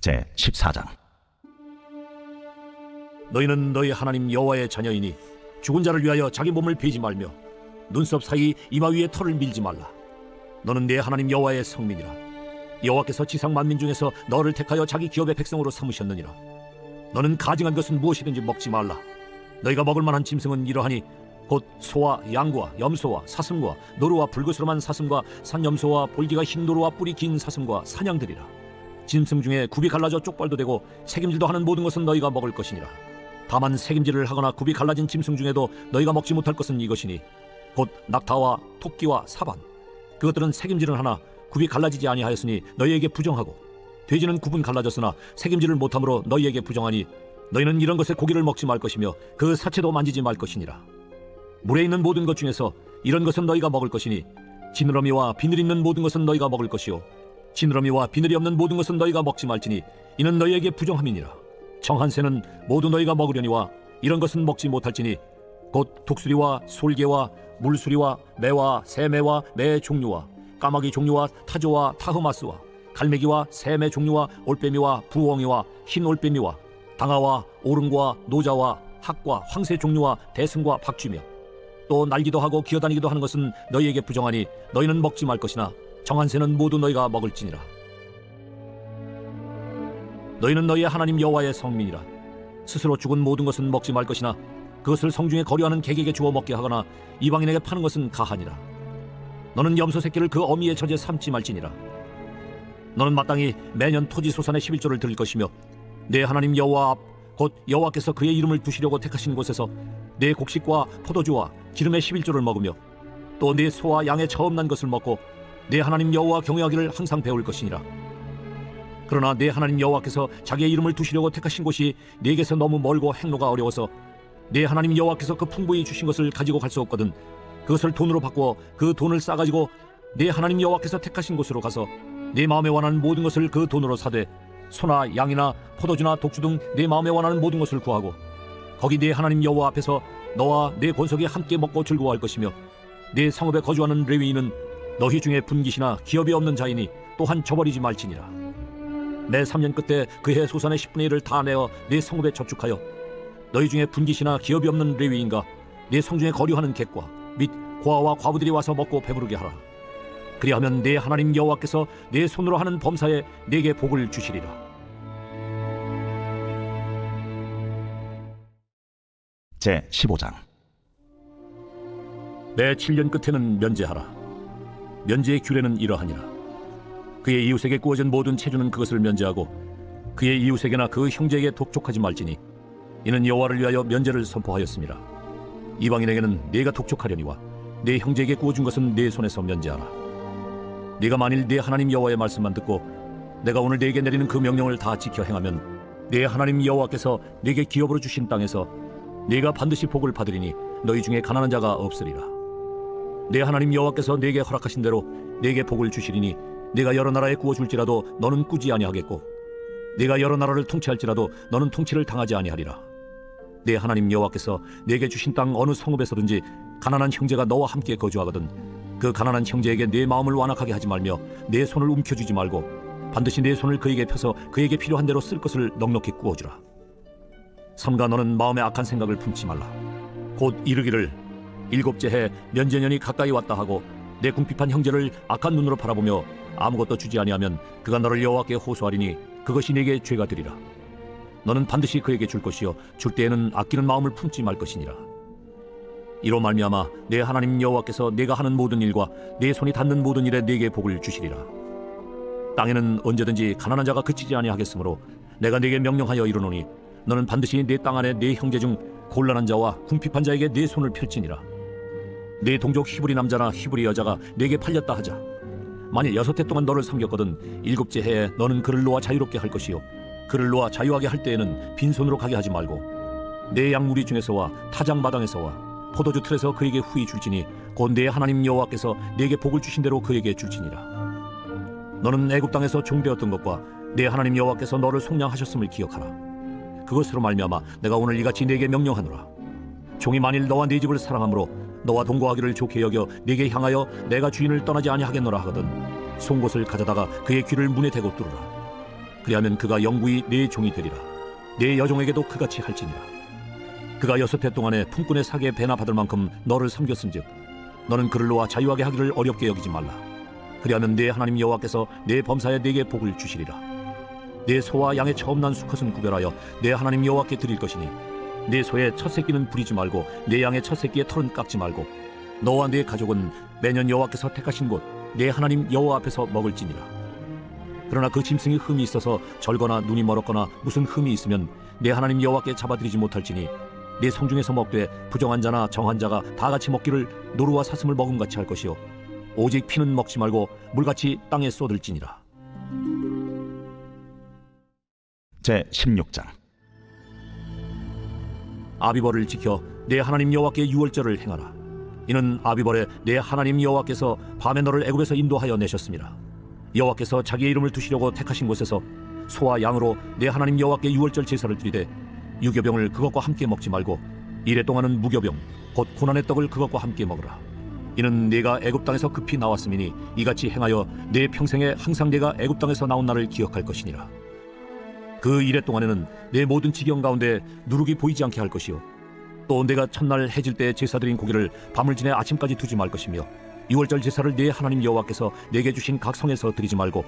제 14장. 너희는 너희 하나님 여호와의 자녀이니 죽은 자를 위하여 자기 몸을 베지 말며 눈썹 사이 이마 위에 털을 밀지 말라. 너는 내 하나님 여호와의 성민이라. 여호와께서 지상 만민 중에서 너를 택하여 자기 기업의 백성으로 삼으셨느니라. 너는 가증한 것은 무엇이든지 먹지 말라. 너희가 먹을 만한 짐승은 이러하니 곧 소와 양과 염소와 사슴과 노루와 불그스름한 사슴과 산염소와 볼기가 흰 노루와 뿔이 긴 사슴과 사냥들이라 짐승 중에 굽이 갈라져 쪽발도 되고 책임질도 하는 모든 것은 너희가 먹을 것이니라. 다만 책임질을 하거나 굽이 갈라진 짐승 중에도 너희가 먹지 못할 것은 이것이니 곧 낙타와 토끼와 사반 그것들은 책임질은 하나 굽이 갈라지지 아니하였으니 너희에게 부정하고 돼지는 굽은 갈라졌으나 책임질을 못함으로 너희에게 부정하니 너희는 이런 것의 고기를 먹지 말 것이며 그 사체도 만지지 말 것이니라. 물에 있는 모든 것 중에서 이런 것은 너희가 먹을 것이니 지느러미와 비늘 있는 모든 것은 너희가 먹을 것이요 지느러미와 비늘이 없는 모든 것은 너희가 먹지 말지니 이는 너희에게 부정함이니라. 정한 새는 모두 너희가 먹으려니와 이런 것은 먹지 못할지니 곧 독수리와 솔개와 물수리와 매와 새매와 매 종류와 까마귀 종류와 타조와 타흐마스와 갈매기와 새매 종류와 올빼미와 부엉이와 흰 올빼미와 당아와 오름과 노자와 학과 황새 종류와 대승과 박쥐며 또 날기도 하고 기어다니기도 하는 것은 너희에게 부정하니 너희는 먹지 말 것이나 정한 새는 모두 너희가 먹을지니라. 너희는 너희의 하나님 여호와의 성민이라. 스스로 죽은 모든 것은 먹지 말 것이나 그것을 성중에 거류하는 객에게 주어 먹게 하거나 이방인에게 파는 것은 가하니라. 너는 염소 새끼를 그 어미의 젖에 삼지 말지니라. 너는 마땅히 매년 토지 소산의 11조를 드릴 것이며 내 하나님 여호와 앞 곧 여호와께서 그의 이름을 두시려고 택하신 곳에서 내 곡식과 포도주와 기름의 11조를 먹으며 또내 소와 양의 처음 난 것을 먹고 내 하나님 여호와 경외하기를 항상 배울 것이니라. 그러나 내 하나님 여호와께서 자기의 이름을 두시려고 택하신 곳이 내게서 너무 멀고 행로가 어려워서 내 하나님 여호와께서 그 풍부히 주신 것을 가지고 갈 수 없거든 그것을 돈으로 바꾸어 그 돈을 싸가지고 내 하나님 여호와께서 택하신 곳으로 가서 내 마음에 원하는 모든 것을 그 돈으로 사되 소나 양이나 포도주나 독주 등 내 마음에 원하는 모든 것을 구하고 거기 내 하나님 여호와 앞에서 너와 내 권속이 함께 먹고 즐거워할 것이며 내 성읍에 거주하는 레위인은 너희 중에 분깃이나 기업이 없는 자이니 또한 저버리지 말지니라. 내 3년 끝에 그해 소산의 10분의 1을 다 내어 내 성읍에 저축하여 너희 중에 분깃이나 기업이 없는 레위인과 내 성중에 거류하는 객과 및 고아와 과부들이 와서 먹고 배부르게 하라. 그리하면 내 하나님 여호와께서 내 손으로 하는 범사에 내게 복을 주시리라. 제 15장. 내 7년 끝에는 면제하라 면제의 규례는 이러하니라. 그의 이웃에게 구워진 모든 체주는 그것을 면제하고 그의 이웃에게나 그 형제에게 독촉하지 말지니 이는 여호와를 위하여 면제를 선포하였습니다. 이방인에게는 네가 독촉하려니와 내 형제에게 구워준 것은 네 손에서 면제하라. 네가 만일 네 하나님 여호와의 말씀만 듣고 내가 오늘 네게 내리는 그 명령을 다 지켜 행하면 네 하나님 여호와께서 네게 기업으로 주신 땅에서 네가 반드시 복을 받으리니 너희 중에 가난한 자가 없으리라 내 하나님 여호와께서 내게 허락하신 대로 내게 복을 주시리니 내가 여러 나라에 구워 줄지라도 너는 꾸지 아니하겠고 내가 여러 나라를 통치할지라도 너는 통치를 당하지 아니하리라. 내 하나님 여호와께서 내게 주신 땅 어느 성읍에서든지 가난한 형제가 너와 함께 거주하거든 그 가난한 형제에게 내 마음을 완악하게 하지 말며 내 손을 움켜쥐지 말고 반드시 내 손을 그에게 펴서 그에게 필요한 대로 쓸 것을 넉넉히 구워주라. 삼가 너는 마음에 악한 생각을 품지 말라. 곧 이르기를 일곱째 해 면제년이 가까이 왔다 하고 내 궁핍한 형제를 악한 눈으로 바라보며 아무것도 주지 아니하면 그가 너를 여호와께 호소하리니 그것이 네게 죄가 되리라. 너는 반드시 그에게 줄 것이요 줄 때에는 아끼는 마음을 품지 말 것이니라. 이로 말미암아 내 하나님 여호와께서 내가 하는 모든 일과 내 손이 닿는 모든 일에 내게 복을 주시리라. 땅에는 언제든지 가난한 자가 그치지 아니하겠으므로 내가 네게 명령하여 이르노니 너는 반드시 내 땅 안에 내 형제 중 곤란한 자와 궁핍한 자에게 내 손을 펼치니라 내 동족 히브리 남자나 히브리 여자가 내게 팔렸다 하자. 만일 여섯 해 동안 너를 섬겼거든 일곱째 해에 너는 그를 놓아 자유롭게 할 것이요. 그를 놓아 자유하게 할 때에는 빈손으로 가게 하지 말고 내 양무리 중에서와 타작 마당에서와 포도주 틀에서 그에게 후히 줄지니 곧 내 하나님 여호와께서 내게 복을 주신 대로 그에게 줄지니라. 너는 애굽 땅에서 종되었던 것과 내 하나님 여호와께서 너를 속량하셨음을 기억하라. 그것으로 말미암아 내가 오늘 이같이 내게 명령하노라. 종이 만일 너와 네 집을 사랑함으로 너와 동거하기를 좋게 여겨 네게 향하여 내가 주인을 떠나지 아니하겠노라 하거든 송곳을 가져다가 그의 귀를 문에 대고 뚫으라. 그리하면 그가 영구히 내 종이 되리라. 내 여종에게도 그같이 할지니라. 그가 여섯 해 동안에 품꾼의 사기에 배나 받을 만큼 너를 섬겼은즉 너는 그를 놓아 자유하게 하기를 어렵게 여기지 말라. 그리하면 내 하나님 여호와께서 내 범사에 내게 복을 주시리라. 내 소와 양의 처음 난 수컷은 구별하여 내 하나님 여호와께 드릴 것이니 내 소의 첫 새끼는 부리지 말고 내 양의 첫 새끼의 털은 깎지 말고. 너와 네 가족은 매년 여호와께서 택하신 곳 내 하나님 여호와 앞에서 먹을지니라. 그러나 그 짐승이 흠이 있어서 절거나 눈이 멀었거나 무슨 흠이 있으면 내 하나님 여호와께 잡아들이지 못할지니 내 성중에서 먹되 부정한 자나 정한 자가 다 같이 먹기를 노루와 사슴을 먹음같이 할 것이요 오직 피는 먹지 말고 물같이 땅에 쏟을지니라. 제 16장 아비벌을 지켜 내 하나님 여호와께 유월절을 행하라. 이는 아비벌에 내 하나님 여호와께서 밤에 너를 애굽에서 인도하여 내셨습니다. 여호와께서 자기의 이름을 두시려고 택하신 곳에서 소와 양으로 내 하나님 여호와께 유월절 제사를 드리되 유교병을 그것과 함께 먹지 말고 이래 동안은 무교병 곧 고난의 떡을 그것과 함께 먹으라. 이는 내가 애굽 땅에서 급히 나왔음이니 이같이 행하여 내 평생에 항상 내가 애굽 땅에서 나온 날을 기억할 것이니라. 그 이래 동안에는 내 모든 지경 가운데 누룩이 보이지 않게 할 것이요. 또 내가 첫날 해질 때 제사 드린 고기를 밤을 지내 아침까지 두지 말 것이며 유월절 제사를 내 하나님 여호와께서 내게 주신 각 성에서 드리지 말고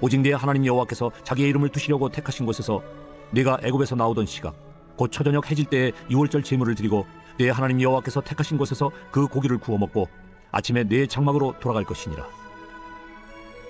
오직 내 하나님 여호와께서 자기의 이름을 두시려고 택하신 곳에서 내가 애굽에서 나오던 시각 곧 초저녁 해질 때에 유월절 제물을 드리고 내 하나님 여호와께서 택하신 곳에서 그 고기를 구워 먹고 아침에 내 장막으로 돌아갈 것이니라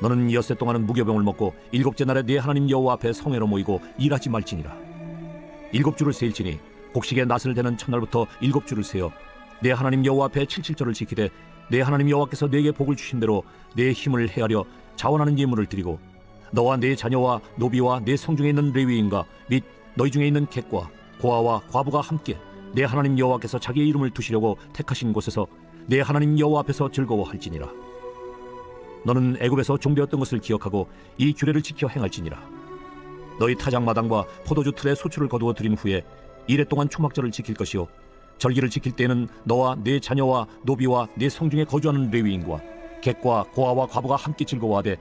너는 엿새 동안은 무교병을 먹고 일곱째 날에 네 하나님 여호와 앞에 성회로 모이고 일하지 말지니라. 일곱 주를 세일지니 곡식에 낫을 대는 첫날부터 일곱 주를 세어 내 하나님 여호와 앞에 칠칠절을 지키되 내 하나님 여호와께서 내게 복을 주신 대로 내 힘을 헤아려 자원하는 예물을 드리고 너와 내 자녀와 노비와 내 성중에 있는 레위인과 및 너희 중에 있는 객과 고아와 과부가 함께 내 하나님 여호와께서 자기의 이름을 두시려고 택하신 곳에서 내 하나님 여호와 앞에서 즐거워할지니라. 너는 애굽에서 종되었던 것을 기억하고 이 규례를 지켜 행할지니라. 너희 타작 마당과 포도주 틀에 소출을 거두어 드린 후에 이래 동안 초막절을 지킬 것이요 절기를 지킬 때는 너와 네 자녀와 노비와 네 성중에 거주하는 레위인과 객과 고아와 과부가 함께 즐거워하되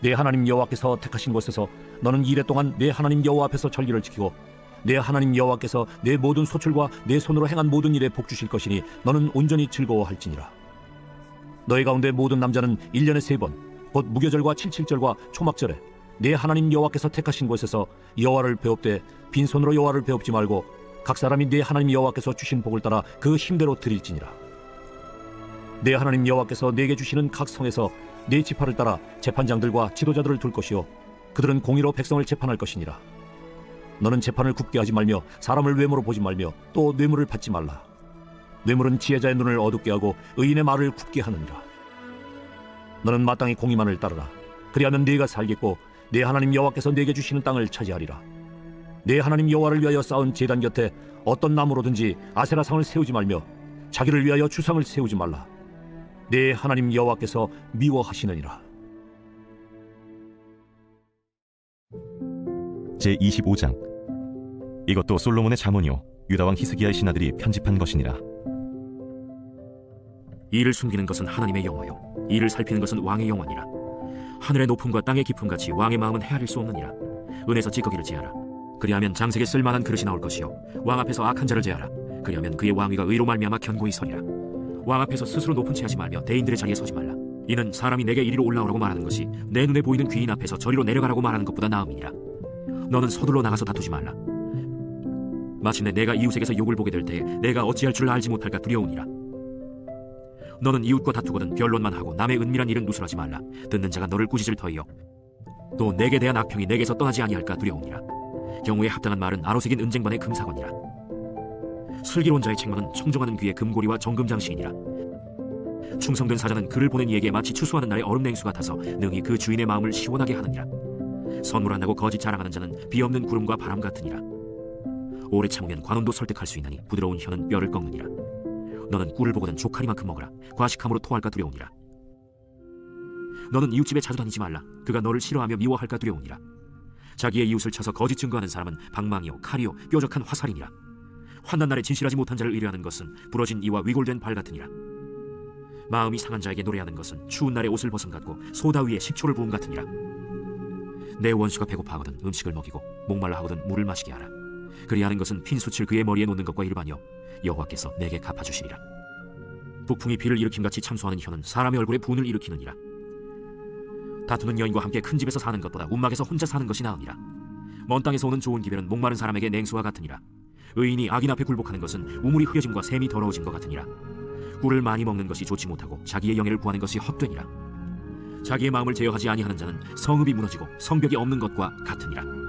내 하나님 여호와께서 택하신 곳에서 너는 이래 동안 내 하나님 여호와 앞에서 절기를 지키고 내 하나님 여호와께서 내 모든 소출과 내 손으로 행한 모든 일에 복 주실 것이니 너는 온전히 즐거워할지니라. 너희 가운데 모든 남자는 1년에 세 번, 곧 무교절과 칠칠절과 초막절에 내 하나님 여호와께서 택하신 곳에서 여호와를 배웁되 빈손으로 여호와를 배웁지 말고 각 사람이 내 하나님 여호와께서 주신 복을 따라 그 힘대로 드릴지니라. 내 하나님 여호와께서 내게 주시는 각 성에서 내 지파를 따라 재판장들과 지도자들을 둘 것이요 그들은 공의로 백성을 재판할 것이니라. 너는 재판을 굽게 하지 말며 사람을 외모로 보지 말며 또 뇌물을 받지 말라. 뇌물은 지혜자의 눈을 어둡게 하고 의인의 말을 굽게 하느니라. 너는 마땅히 공의만을 따르라. 그리하면 네가 살겠고 내 하나님 여호와께서 내게 주시는 땅을 차지하리라. 내 하나님 여호와를 위하여 쌓은 제단 곁에 어떤 나무로든지 아세라상을 세우지 말며 자기를 위하여 주상을 세우지 말라. 내 하나님 여호와께서 미워하시느니라. 제 25장 이것도 솔로몬의 자문이요 유다 왕 히스기야의 신하들이 편집한 것이니라 이를 숨기는 것은 하나님의 영화요. 이를 살피는 것은 왕의 영화니라. 하늘의 높음과 땅의 깊음 같이 왕의 마음은 헤아릴 수 없느니라. 은에서 찌꺼기를 제하라. 그리하면 장색에 쓸 만한 그릇이 나올 것이요. 왕 앞에서 악한 자를 제하라. 그리하면 그의 왕위가 의로 말미암아 견고히 서리라. 왕 앞에서 스스로 높은 채 하지 말며 대인들의 자리에 서지 말라. 이는 사람이 내게 이리로 올라오라고 말하는 것이 내 눈에 보이는 귀인 앞에서 저리로 내려가라고 말하는 것보다 나음이니라. 너는 서둘러 나가서 다투지 말라. 마침내 내가 이웃에게서 욕을 보게 될 때에 내가 어찌할 줄 알지 못할까 두려우니라 너는 이웃과 다투거든 변론만 하고 남의 은밀한 일은 누설하지 말라. 듣는 자가 너를 꾸짖을 터이요. 또 내게 대한 악평이 내게서 떠나지 아니할까 두려우니라. 경우에 합당한 말은 아로새긴 은쟁반의 금사건이라. 슬기로운 자의 책망은 청정하는 귀의 금고리와 정금장식이니라. 충성된 사자는 그를 보낸 이에게 마치 추수하는 날의 얼음 냉수 같아서 능히 그 주인의 마음을 시원하게 하느니라. 선물 안 하고 거짓 자랑하는 자는 비 없는 구름과 바람 같으니라. 오래 참으면 관원도 설득할 수 있나니 부드러운 혀는 뼈를 꺾느니라 너는 꿀을 보거든 조카리만큼 먹으라. 과식함으로 토할까 두려우니라. 너는 이웃집에 자주 다니지 말라. 그가 너를 싫어하며 미워할까 두려우니라. 자기의 이웃을 쳐서 거짓 증거하는 사람은 방망이요 칼이요 뾰족한 화살이니라. 환난 날에 진실하지 못한 자를 의뢰하는 것은 부러진 이와 위골된 발 같으니라. 마음이 상한 자에게 노래하는 것은 추운 날에 옷을 벗은 같고 소다 위에 식초를 부은 같으니라. 내 원수가 배고파하거든 음식을 먹이고 목말라 하거든 물을 마시게 하라 그리하는 것은 핀수칠 그의 머리에 놓는 것과 일반이요. 여호와께서 내게 갚아주시리라. 북풍이 비를 일으킴같이 참수하는 혀는 사람의 얼굴에 분을 일으키느니라. 다투는 여인과 함께 큰 집에서 사는 것보다 움막에서 혼자 사는 것이 나으니라. 먼 땅에서 오는 좋은 기별은 목마른 사람에게 냉수와 같으니라. 의인이 악인 앞에 굴복하는 것은 우물이 흐려짐과 샘이 더러워진 것 같으니라. 꿀을 많이 먹는 것이 좋지 못하고 자기의 영예를 구하는 것이 헛되니라. 자기의 마음을 제어하지 아니하는 자는 성읍이 무너지고 성벽이 없는 것과 같으니라